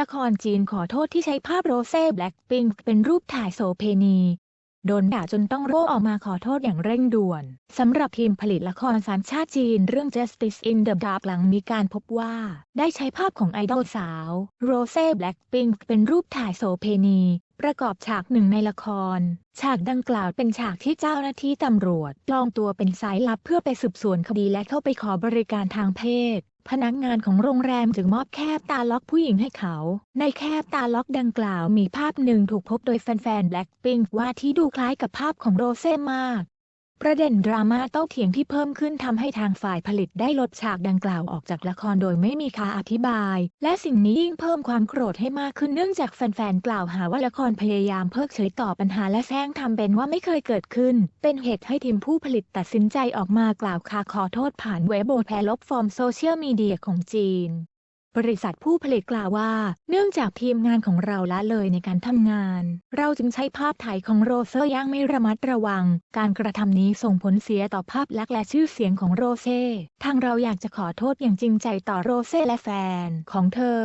ละครจีนขอโทษที่ใช้ภาพโรเซ่แบล็คพิงค์เป็นรูปถ่ายโสเพณี โดนด่าจนต้องโร่ออกมาขอโทษอย่างเร่งด่วน สำหรับทีมผลิตละครสัญชาติจีนเรื่อง Justice in the Dark หลังมีการพบว่า ได้ใช้ภาพของไอดอลสาวโรเซ่แบล็คพิงค์เป็นรูปถ่ายโสเพณี ประกอบฉากหนึ่งในละคร ฉากดังกล่าวเป็นฉากที่เจ้าหน้าที่ตำรวจปลอมตัวเป็นสายลับเพื่อไปสืบสวนคดีและเข้าไปขอบริการทางเพศ พนักงานของโรงแรมจึงมอบแคบตาล็อกผู้หญิงให้เขา ในแคบตาล็อกดังกล่าวมีภาพหนึ่งถูกพบโดยแฟนๆแบล็คพิงว่าที่ดูคล้ายกับภาพของโรเซ่มาก ประเด็นดราม่าโต้เถียงที่เพิ่มขึ้นทำให้ทางฝ่ายผลิตได้ลดฉากดังกล่าวออกจากละครโดยไม่มีคาอธิบาย และสิ่งนี้ยิ่งเพิ่มความโกรธให้มากขึ้นเนื่องจากแฟนๆ กล่าวหาว่าละครพยายามเพิกเฉยต่อปัญหาและแซงทำเป็นว่าไม่เคยเกิดขึ้น เป็นเหตุให้ทีมผู้ผลิตตัดสินใจออกมากล่าวคาขอโทษผ่านเว็บโบแพลบฟอร์มโซเชียลมีเดียของจีน บริษัทผู้ผลิตกล่าวว่า เนื่องจากทีมงานของเราละเลยในการทำงาน เราจึงใช้ภาพถ่ายของโรเซ่อย่างไม่ระมัดระวัง การกระทำนี้ส่งผลเสียต่อภาพลักษณ์และชื่อเสียงของโรเซ่ ทางเราอยากจะขอโทษอย่างจริงใจต่อโรเซ่และแฟนของเธอ